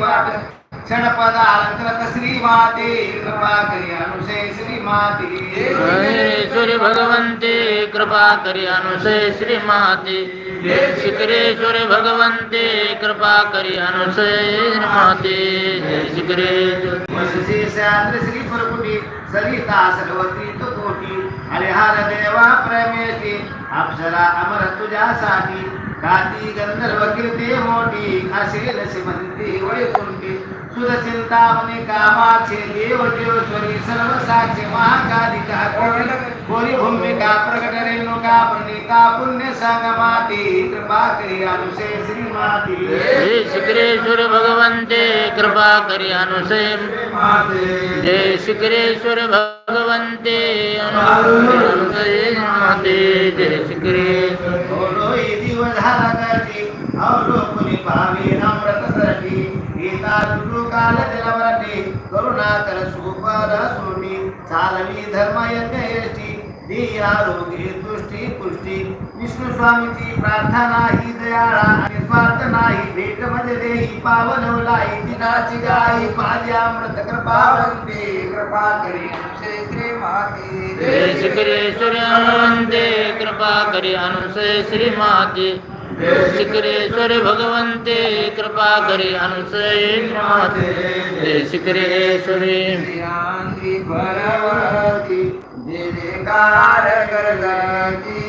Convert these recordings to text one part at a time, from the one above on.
वाट क्षणपद अलंकृत श्री माते कृपा करी अनुशय श्री माते महेश्वरी भगवंते कृपा करी अनुसय श्री माते शिखरेश्वरी भगवंते कृपा करी अनुसय श्री माते शिखरेश्वर शेषाद्र श्री परकुटी सरिता सरवती तो हरिहर देवा प्रमेशी अप्सरा अमर तुझ्यासाठी गाती गंधर्व कीर्ती मोठी असेल श्रीमंती वैकुंठी सुध चिंतामणी कामाचे देव देवस्वरी सर्व साक्षी महाकालिका कोरी भूमिका प्रकट रेणुका प्रणिका पुण्य संगमाती कृपा करी अनुशय श्री माती। हे शिखरेश्वर भगवंते कृपा करी अनुसय जय शिखरेश्वर भगवंते अनुसय माते जय शिखरेश्वर बोलो ये दिवस झाला करती अवलोकुनी भावी अमृत करती गीता दुर्गु काल जलवरती करुणा कर सुपर चालवी धर्म यज्ञ यष्टी दी आरोग्य तुष्टी पुष्टी विष्णू स्वामीची प्रार्थना ही दयाळा आणि स्वार्थ नाही भेटमध्ये देही पावनवलाई दिनाची गाई माझी अमृत कृपा वंदे कृपा करी श्री माते जय हनुमंते कृपा करी अनुसय श्री माते शिखरेश्वर भगवंते। कृपा करी अनुसय माते जय शिखरेश्वरी श्रीयांद्री भरवती जे जेकार करगती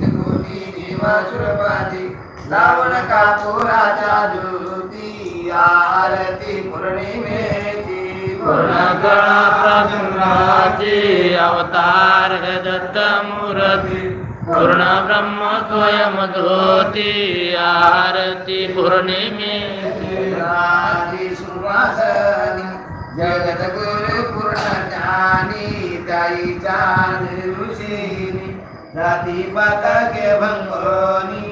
कोणी जीवासुरपाती लावण कापुराच्या ज्योती आरती पौर्णिमेची पूर्णकळा प्रसंगाचे अवतार दत्त मूर्ती पूर्ण ब्रह्म स्वयं ज्योती आरती पौर्णिमेची। सुवासनी जगत চাই চাঁদ রুশিনী রাতি পাতাকে ভঙ্গনী